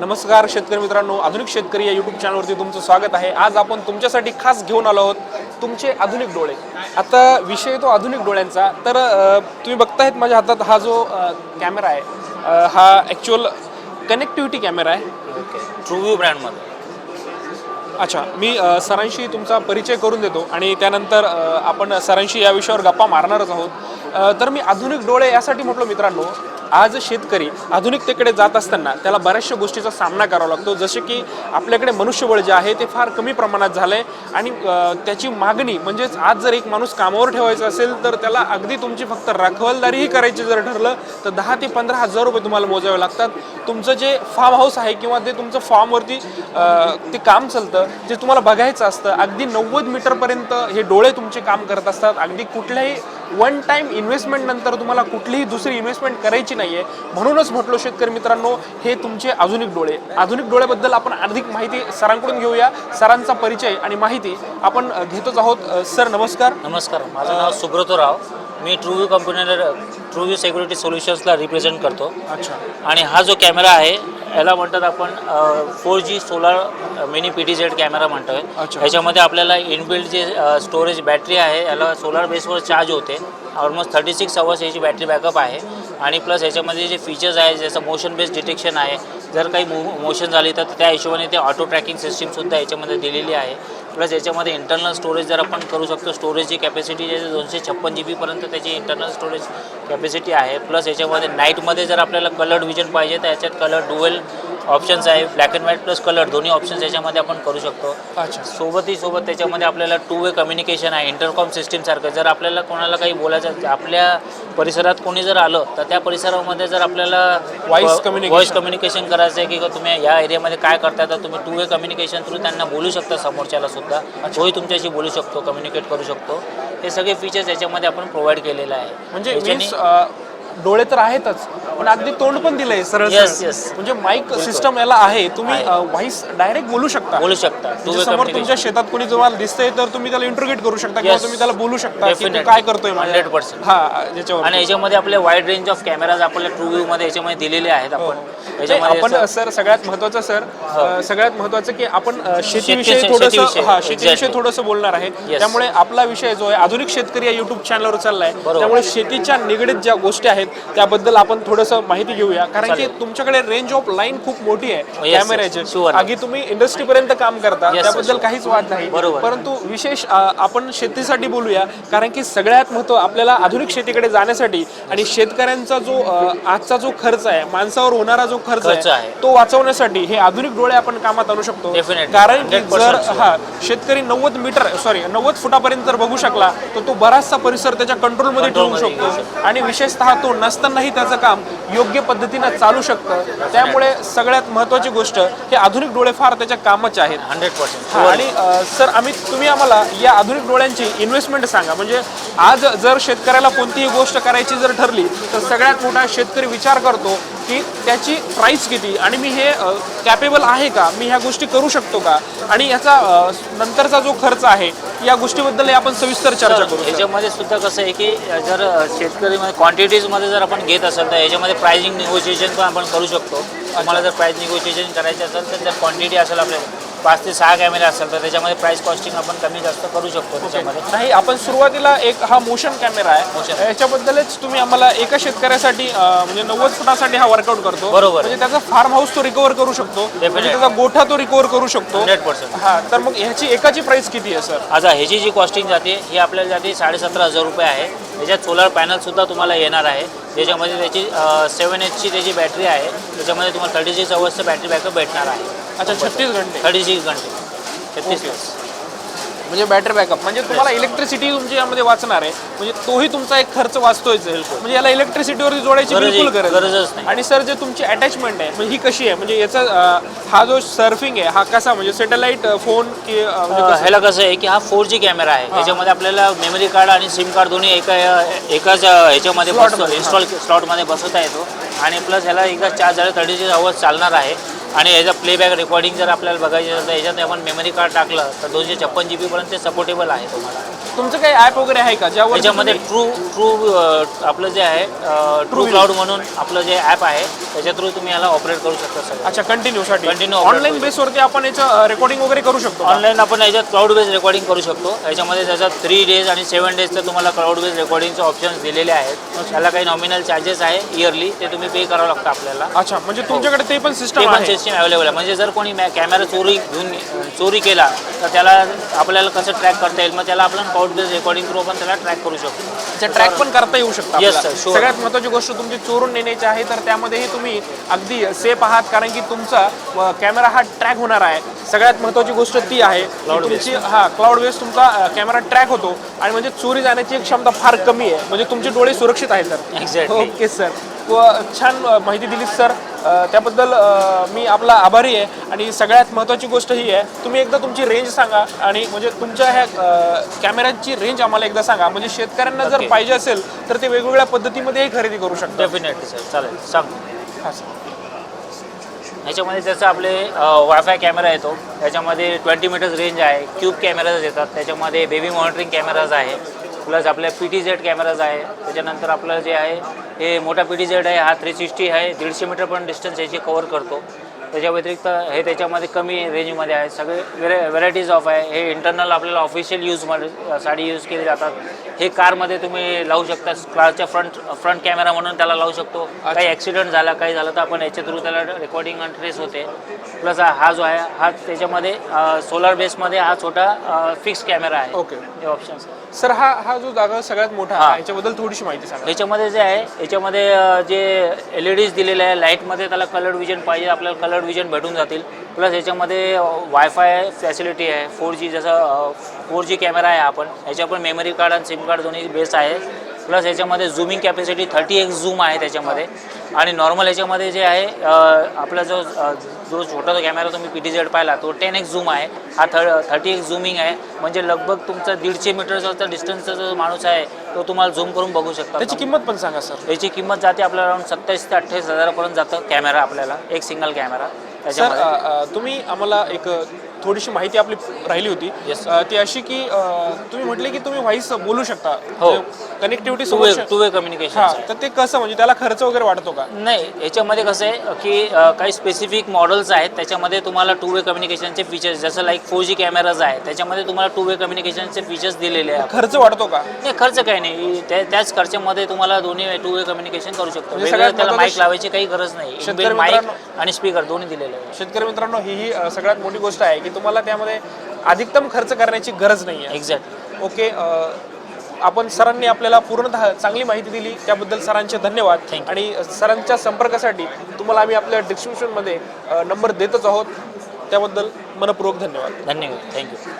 नमस्कार शेतकरी मित्रांनो आधुनिक शेतकरी या यूट्यूब चॅनलवरती तुमचं स्वागत आहे. आज आपण तुमच्यासाठी खास घेऊन आलो आहोत तुमचे आधुनिक डोळे. आता विषय तो आधुनिक डोळ्यांचा. तर तुम्ही बघतायत माझ्या हातात हा जो कॅमेरा आहे हा ॲक्च्युअल कनेक्टिव्हिटी कॅमेरा आहे. ट्रूव्ह्यू ब्रँडमध्ये अच्छा मी सरांशी तुमचा परिचय करून देतो आणि त्यानंतर आपण सरांशी या विषयावर गप्पा मारणारच आहोत. तर मी आधुनिक डोळे यासाठी म्हटलो मित्रांनो आज शेतकरी आधुनिकतेकडे जात असताना त्याला बऱ्याचशा गोष्टीचा सामना करावा लागतो. जसे की आपल्याकडे मनुष्यबळ जे आहे ते फार कमी प्रमाणात झालं आहे आणि त्याची मागणी म्हणजेच आज जर एक माणूस कामावर ठेवायचा असेल तर त्याला अगदी तुमची फक्त रखवलदारीही करायची जर ठरलं तर दहा ते पंधरा हजार रुपये तुम्हाला मोजावे लागतात. तुमचं जे फार्म हाऊस आहे किंवा ते तुमचं फॉर्मवरती ते काम चालतं जे तुम्हाला बघायचं असतं अगदी नव्वद मीटरपर्यंत हे डोळे तुमचे काम करत असतात. अगदी कुठल्याही वन टाईम इन्व्हेस्टमेंट नंतर तुम्हाला कुठलीही दुसरी इन्व्हेस्टमेंट करायची नाहीये. म्हणूनच म्हटलो शेतकरी मित्रांनो हे तुमचे आधुनिक डोळे. आधुनिक डोळ्याबद्दल आपण अधिक माहिती सरांकडून घेऊया. सरांचा परिचय आणि माहिती आपण घेतोच आहोत. सर नमस्कार. नमस्कार. माझं नाव सुब्रतो राव. मी ट्रूव्ह्यू कंपनीला ट्रूव्ह्यू सेक्युरिटी सोल्युशन्सला रिप्रेझेंट करतो. अच्छा. आणि हा जो कॅमेरा आहे याला म्हणतात आपण four G solar mini P T Z camera म्हणतोय. अच्छा. याच्यामध्ये आपल्याला इनबिल्ड जे स्टोरेज बॅटरी आहे याला सोलार बेसवर चार्ज होते. ऑलमोस्ट थर्टी सिक्स अवर्स याची बॅटरी बॅकअप आहे. आणि प्लस याच्यामध्ये जे फीचर्स आहे जसं मोशन बेस्ड डिटेक्शन आहे. जर काही मो मोशन झाली तर त्या हिशोबाने ते ऑटो ट्रॅकिंग सिस्टीमसुद्धा याच्यामध्ये दिलेली आहे. प्लस याच्यामध्ये इंटरनल स्टोरेज जर आपण करू शकतो स्टोरेजची कॅपॅसिटी जे दोनशे छप्पन जी बीपर्यंत त्याची इंटरनल स्टोरेज कॅपॅसिटी आहे. प्लस याच्यामध्ये नाईटमध्ये जर आपल्याला कलर्ड विजन पाहिजे तर याच्यात कलर डुवेल ऑप्शन्स आहे black and white plus colour दोन्ही ऑप्शन्स याच्यामध्ये आपण करू शकतो. अच्छा. सोबतही सोबत त्याच्यामध्ये आपल्याला टू वे कम्युनिकेशन आहे इंटरकॉम सिस्टीमसारखं जर आपल्याला कोणाला काही बोलायचं आपल्या परिसरात कोणी जर आलं तर त्या परिसरामध्ये जर आपल्याला Voice communication. व्हॉइस कम्युनिकेशन करायचं आहे की तुम्ही या एरियामध्ये काय करताय तर तुम्ही टू वे कम्युनिकेशन थ्रू त्यांना बोलू शकता समोरच्याला सुद्धा. तोही तुमच्याशी बोलू शकतो कम्युनिकेट करू शकतो. हे सगळे फीचर्स याच्यामध्ये आपण प्रोव्हाइड केलेले आहे. म्हणजे डोळे तर आहेतच पण अगदी तोंड पण दिलंय सरळ Yes, सरळ. yes. म्हणजे माईक सिस्टम याला आहे तुम्ही. व्हॉइस डायरेक्ट बोलू शकता बोलू शकता म्हणजे समोर तुमच्या शेतात कोणी तुम्हाला दिसतंय तर तुम्ही त्याला इंटरोगेट करू शकता किंवा Yes. तुम्ही त्याला बोलू शकता की तू Definitely. काय करतोय माझ्या- 100%. हा ज्याच्यावर आणि याच्यामध्ये आपले वाईड रेंज ऑफ कॅमेराज आपल्या ट्रू व्ह्यू मध्ये याच्यामध्ये दिलेले आहेत आपण नाही, याच्यामध्ये आपण असं- सर सगळ्यात महत्वाचं सर अ, सगळ्यात महत्वाचं की आपण अ, शेतीविषयी शेती- थोडंसं शेतीविषयी, हा शेतीविषयी exactly. थोडंसं बोलणार आहे. त्यामुळे आपला विषय जो आहे आधुनिक शेतकरी या युट्यूब चॅनलवर चाललाय. त्यामुळे शेतीच्या निगडीत ज्या गोष्टी आहेत त्याबद्दल आपण थोडंसं माहिती घेऊया कारण की. तुमच्याकडे रेंज ऑफ लाईन खूप मोठी आहे कॅमेऱ्याची. आधी तुम्ही इंडस्ट्रीपर्यंत काम करता त्याबद्दल. काहीच वाद नाही. परंतु विशेष आपण शेतीसाठी बोलूया कारण की सगळ्यात महत्त्व आपल्याला आधुनिक शेतीकडे जाण्यासाठी आणि शेतकऱ्यांचा जो आजचा जो खर्च आहे माणसावर होणारा जो खर्च आहे. तो वाचवण्यासाठी हे आधुनिक डोळे आपण कामात आणू शकतो. कारण की 100% जर. हा शेतकरी नव्वद मीटर सॉरी नव्वद फुटापर्यंत जर बघू शकला तर तो बराचसा परिसर त्याच्या कंट्रोलमध्ये ठेवू शकतो आणि विशेषतः तो नसतानाही त्याचं काम योग्य पद्धतीनं चालू शकतं. त्यामुळे सगळ्यात महत्वाची गोष्ट हे आधुनिक डोळे फार त्याच्या कामाचे आहेत. Hundred percent. आणि सर आम्ही तुम्ही आम्हाला या आधुनिक डोळ्यांची इन्व्हेस्टमेंट सांगा. म्हणजे आज जर शेतकऱ्याला कोणतीही गोष्ट करायची जर ठरली तर सगळ्यात मोठा शेतकरी विचार करतो की त्याची प्राइस किती? आणि मी हे कॅपेबल आहे का? मी ह्या गोष्टी करू शकतो का? आणि याचा नंतरचा जो खर्च आहे या गोष्टीबद्दल आपण सविस्तर चर्चा करू. याच्यामध्ये सुद्धा कसं आहे की जर क्वांटिटीज क्वांटिटीजमध्ये जर आपण घेत असेल तर याच्यामध्ये प्राइसिंग निगोशिएशन पण आपण करू शकतो. तुम्हाला जर प्राइस निगोशिएशन करायचं असेल तर जर क्वांटिटी असेल आपल्याला पाच ते सहा कॅमेरे असेल तर त्याच्यामध्ये प्राइस कॉस्टिंग आपण कमी जास्त करू शकतो त्याच्यामध्ये. नाही आपण सुरुवातीला एक हा मोशन कॅमेरा आहे. Motion. याच्याबद्दलच तुम्ही आम्हाला एका शेतकऱ्यासाठी अ, म्हणजे नव्वद फुटासाठी हा वर्कआउट करतो. बरोबर. म्हणजे त्याचा फार्म हाऊस तो रिकवर करू शकतो. म्हणजे. त्याचा गोठा तो रिकवर करू शकतो. हंड्रेड पर्सेंट हा तर मग ह्याची एकाची प्राइस किती आहे सर आता ह्याची जी कॉस्टिंग जाते ही आपल्याला जाते साडेसतरा हजार रुपये आहे. त्याच्यात सोलार पॅनलसुद्धा तुम्हाला येणार आहे. ज्याच्यामध्ये त्याची सेवन एचची त्याची बॅटरी आहे. त्याच्यामध्ये तुम्हाला थर्टी सिक्स अवर्सचं बॅटरी बॅकअप भेटणार आहे. अच्छा छत्तीस घंटे. थर्टी सिक्स घंटे. छत्तीस तास म्हणजे बॅटरी बॅकअप म्हणजे तुम्हाला इलेक्ट्रिसिटी तुमची यामध्ये वाचणार आहे. म्हणजे तोही तुमचा एक खर्च वाचतोयच. म्हणजे याला इलेक्ट्रिसिटीवरती जोडायची बिलकुल गरज गरजच नाही. आणि सर जे तुमची अटॅचमेंट आहे म्हणजे ही कशी आहे? म्हणजे याचा हा जो सर्फिंग आहे हा कसा म्हणजे सॅटेलाइट फोन की म्हणजे अ, कसं? ह्याला कसं आहे की हा फोर जी कॅमेरा आहे. त्याच्यामध्ये आपल्याला मेमरी कार्ड आणि सिम कार्ड दोन्ही एका एकाच ह्याच्यामध्ये इन्स्टॉल स्लॉटमध्ये बसवता येतो. आणि प्लस ह्याला एका चार्ज झालं थर्टी सिक्स आवर्स चालणार आहे. आणि याचा प्लेबॅक रेकॉर्डिंग जर आपल्याला बघायचं असेल तर याच्यात आपण मेमरी कार्ड टाकलं तर दोनशे छप्पन जी बीपर्यंत ते सपोर्टेबल आहे तुम्हाला. तुमचं काही ॲप वगैरे आहे का? ज्यावर त्याच्यामध्ये ट्रू ट्रू आपलं जे आहे ट्रू. क्लाउड म्हणून आपलं जे ॲप आहे त्याच्या थ्रू तुम्ही याला ऑपरेट करू शकता सगळं. अच्छा कंटिन्यू साठी. Operate ऑनलाईन बेसवरती आपण याचं रेकॉर्डिंग वगैरे करू शकतो? ऑनलाईन आपण याच्यात क्लाउड बेस्ड रेकॉर्डिंग करू शकतो. याच्यामध्ये त्याच्यात थ्री डेज आणि सेवन डेजचं तुम्हाला क्लाउड बेस्ड रेकॉर्डिंगचे ऑप्शन्स दिलेले आहेत. त्याला काही नॉमिनल चार्जेस आहे इयरली ते तुम्ही पे करावं लागतं आपल्याला. अच्छा म्हणजे तुमच्याकडे ते पण ते सिस्टम पण आहे. सिस्टम अवेलेबल आहे. म्हणजे जर कोणी कॅमेरा चोरी घेऊन चोरी केला तर त्याला आपल्याला कसं ट्रॅक करता येईल मग त्याला आपण क्लाउड बेस्ड रेकॉर्डिंग थ्रू आपण त्याला ट्रॅक करू शकतो. ट्रॅक पण करता येऊ शकता Yes, आपल्याला. sir, sure. सगळ्यात महत्वाची गोष्ट तुमची चोरून नेण्याची आहे तर त्यामध्येही तुम्ही अगदी सेफ आहात कारण की तुमचा कॅमेरा हा ट्रॅक होणार आहे. सगळ्यात महत्वाची गोष्ट ती आहे की Cloud तुमची हा क्लाउड बेस तुमचा कॅमेरा ट्रॅक होतो आणि म्हणजे चोरी जाण्याची एक क्षमता फार कमी आहे. म्हणजे तुमचे डोळे सुरक्षित आहेत सर. ओके सर व छान अ, माहिती दिलीत सर त्याबद्दल मी आपला आभारी आहे. आणि सगळ्यात महत्त्वाची गोष्ट ही आहे तुम्ही एकदा तुमची रेंज सांगा आणि म्हणजे तुमच्या ह्या कॅमेऱ्याची रेंज आम्हाला एकदा सांगा. म्हणजे शेतकऱ्यांना जर. पाहिजे असेल तर ते वेगवेगळ्या पद्धतीमध्येही खरेदी करू शकतात. डेफिनेटली सर चालेल. सांग. हा सर ह्याच्यामध्ये जसं आपले वायफाय कॅमेरा येतो त्याच्यामध्ये ट्वेंटी मीटर्स रेंज आहे. क्यूब कॅमेराज येतात. त्याच्यामध्ये बेबी मॉनिटरिंग कॅमेराज आहे. प्लस आपल्या पी टी झेड कॅमेराज आहे. त्याच्यानंतर आपलं जे आहे हे मोठा पी टी झेड आहे हा थ्री सिक्स्टी आहे. दीडशे मीटर पण डिस्टन्स याची कवर करतो. त्याच्या व्यतिरिक्त हे त्याच्यामध्ये कमी रेंजमध्ये आहे. सगळे व्हेरा व्हेरायटीज ऑफ आहे. हे इंटरनल आपल्याला ऑफिशियल यूजमध्ये साठी यूज केले जातात. हे कारमध्ये तुम्ही लावू शकता. कारच्या फ्रंट फ्रंट कॅमेरा म्हणून त्याला लावू शकतो. काही ॲक्सिडेंट झाला काही झालं तर आपण याच्या थ्रू त्याला रेकॉर्डिंग आणि ट्रेस होते. प्लस हा जो आहे हा त्याच्यामध्ये सोलार बेसमध्ये हा छोटा फिक्स कॅमेरा आहे. ओके हे ऑप्शन्स सर हा हा जो जागा सगळ्यात मोठा हा. आहे याच्याबद्दल थोडीशी माहिती सांगा. याच्यामध्ये जे आहे याच्यामध्ये जे एल ई डीज दिलेले आहे लाईटमध्ये त्याला कलर विजन पाहिजे. आपल्याला कलर विजन भेटून जातील. प्लस याच्यामध्ये वायफाय फॅसिलिटी आहे फोर जी जसं फोर जी कॅमेरा आहे आपण याच्यावर पण मेमरी कार्ड आणि सिम कार्ड दोन्ही बेस आहे. प्लस याच्यामध्ये zooming capacity thirty X zoom आहे त्याच्यामध्ये. आणि नॉर्मल याच्यामध्ये जे आहे आपला जो जो छोटा जो कॅमेरा तुम्ही पी टी झेड पाहिला तो टेन एक्स झूम आहे. हा थ थर्टी एक्स झुमिंग आहे. म्हणजे लगभग तुमचा दीडशे मीटरचा डिस्टन्सचा जो माणूस आहे तो तुम्हाला झूम करून बघू शकता. त्याची किंमत पण सांगा सर. याची किंमत जाते आपल्याला अराउंड सत्तावीस ते अठ्ठावीस हजारापर्यंत जातं कॅमेरा आपल्याला एक सिंगल कॅमेरा त्याच्यामध्ये. तुम्ही आम्हाला एक थोडीशी माहिती आपली राहिली होती. Yes, sir. अ, ती अशी की अ, तुम्ही म्हटले की तुम्ही व्हॉइस बोलू शकता. हो. कनेक्टिव्हिटी टू वे सोबत टू वे कम्युनिकेशन हा तर ते कसं म्हणजे त्याला खर्च वगैरे वाटतो का? नाही याच्यामध्ये कसं आहे की अ, काही स्पेसिफिक मॉडेल्स आहेत त्याच्यामध्ये तुम्हाला टू वे कम्युनिकेशनचे फीचर्स जसं लाईक फोर जी कॅमेराज आहे त्याच्यामध्ये तुम्हाला टू वे कम्युनिकेशनचे फीचर्स दिलेले आहे खर्च वाढतो का? नाही खर्च काही नाही. त्या त्याच खर्चामध्ये तुम्हाला दोन्ही टू वे कम्युनिकेशन करू शकतो. म्हणजे वेगळं सगळ्यात त्याला माईक लावायची काही गरज नाही. शेतकरी माईक मित्रांनो- आणि स्पीकर दोन्ही दिलेले आहे. शेतकरी मित्रांनो ही ही अ, सगळ्यात मोठी गोष्ट आहे की तुम्हाला त्यामध्ये अधिकतम खर्च करण्याची गरज नाही आहे एक्झॅक्ट ओके आपण सरांनी आपल्याला पूर्णतः चांगली माहिती दिली त्याबद्दल सरांचे धन्यवाद. आणि सरांच्या संपर्कासाठी तुम्हाला आम्ही आपल्या डिस्क्रिप्शनमध्ये नंबर देतच आहोत. त्याबद्दल मनपूर्वक धन्यवाद. धन्यवाद. थँक्यू